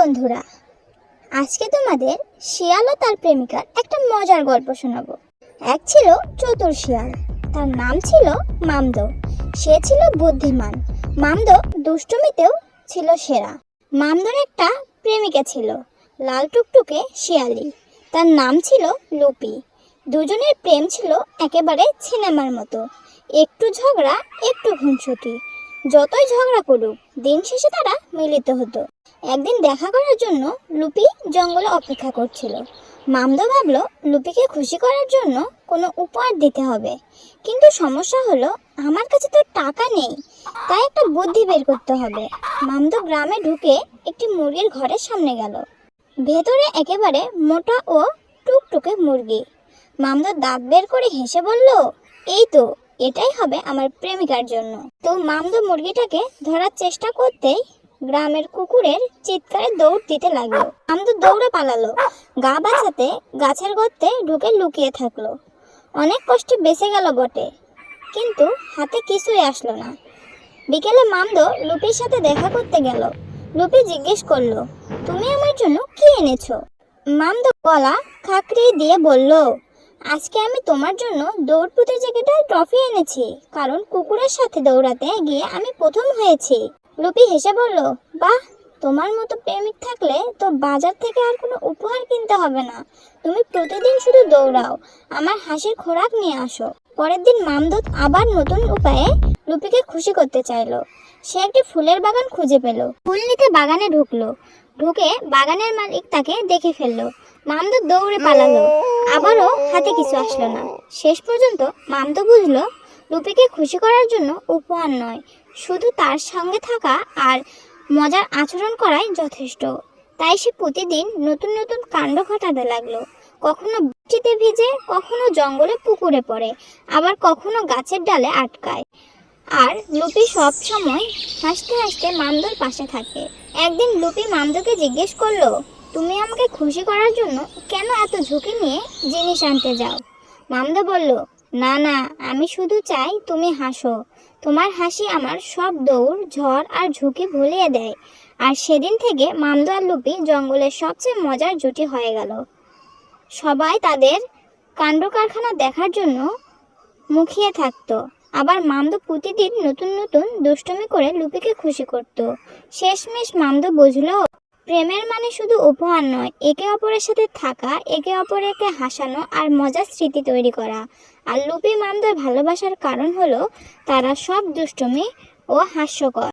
বন্ধুরা, আজকে তোমাদের শিয়াল ও তার প্রেমিকার একটা মজার গল্প শোনাবো। এক ছিল চতুর শিয়াল, তার নাম ছিল মামদ। সে ছিল বুদ্ধিমান। মামদ দুষ্টমিতেও ছিল সেরা। মামদর একটা প্রেমিকা ছিল, লাল টুকটুকে শিয়ালি। তার নাম ছিল লুপি। দুজনের প্রেম ছিল একেবারে সিনেমার মতো। একটু ঝগড়া, একটু খুনসুটি যতই ঝগড়া করুক, দিন শেষে তারা মিলিত হতো। একদিন দেখা করার জন্য লুপি জঙ্গলে অপেক্ষা করছিল। মামদো ভাবলো, লুপিকে খুশি করার জন্য কোনো উপহার দিতে হবে। কিন্তু সমস্যা হলো, আমার কাছে তো টাকা নেই, তাই একটা বুদ্ধি বের করতে হবে। মামদো গ্রামে ঢুকে একটি মুরগির ঘরের সামনে গেল। ভেতরে একেবারে মোটা ও টুকটুকে মুরগি। মামদো দাঁত বের করে হেসে বলল, এই তো, এটাই হবে আমার প্রেমিকার জন্য। তো মামদো মুরগিটাকে ধরার চেষ্টা করতেই গ্রামের কুকুরের চিৎকারে দৌড় দিতে লাগল। মামদো দৌড়ে পালালো। গা বাঁচাতে গাছের গর্তে ঢুকে লুকিয়ে থাকল। অনেক কষ্টে বেঁচে গেল বটে, কিন্তু হাতে কিছুই আসলো না। বিকেলে মামদো লুপির সাথে দেখা করতে গেল। লুপি জিজ্ঞেস করল, তুমি আমার জন্য কি এনেছো? মামদো গলা খাকড়িয়ে দিয়ে বলল, আজকে আমি তোমার জন্য দৌড় প্রতিযোগিতায় ট্রফি এনেছি, কারণ কুকুরের সাথে দৌড়াতে গিয়ে আমি প্রথম হয়েছি। লুপি হেসে বলল, বাহ, তোমার মতো প্রেমিক থাকলে তো বাজার থেকে আর কোনো উপহার কিনতে হবে না। তুমি প্রতিদিন শুধু দৌড়াও, আমার হাসির খোরাক নিয়ে আসো। পরের দিন মামদুত আবার নতুন উপায়ে লুপিকে খুশি করতে চাইলো। সে একটি ফুলের বাগান খুঁজে পেল। ফুল নিতে বাগানে ঢুকলো। ঢুকে বাগানের মালিক তাকে দেখে ফেলল। মামদো দৌড়ে পালালো। আবারও হাতে কিছু আসলো না। শেষ পর্যন্ত মামদো বুঝলো, রুপিকে খুশি করার জন্য উপহার নয় শুধু তার সঙ্গে থাকা আর মজার আচরণ করাই যথেষ্ট। তাই সে প্রতিদিন নতুন নতুন কাণ্ড ঘটাতে লাগল। কখনো বৃষ্টিতে ভিজে, কখনো জঙ্গলে পুকুরে পড়ে, আবার কখনো গাছের ডালে আটকায়। আর লুপি সব সময় হাসতে হাসতে মামদোর পাশে থাকে। একদিন লুপি মামদোকে জিজ্ঞেস করল, তুমি আমাকে খুশি করার জন্য কেন এত ঝুঁকি নিয়ে জিনিস আনতে যাও? মামদো বলল না না, আমি শুধু চাই তুমি হাসো। তোমার হাসি আমার সব দৌড়, ঝড় আর ঝুঁকি ভুলিয়ে দেয়। আর সেদিন থেকে মামদো আর লুপি জঙ্গলের সবচেয়ে মজার জুটি হয়ে গেল। সবাই তাদের কাণ্ড কারখানা দেখার জন্য মুখিয়ে থাকতো। আবার মামদো প্রতিদিন নতুন নতুন দুষ্টুমি করে লুপিকে খুশি করত। শেষমেশ মামদো বুঝলো প্রেমের মানে শুধু উপহার নয়, একে অপরের সাথে থাকা, একে অপরকে হাসানো আর মজার স্মৃতি তৈরি করা। আর লুপি মামদের ভালোবাসার কারণ হলো, তারা সব দুষ্টমি ও হাস্যকর।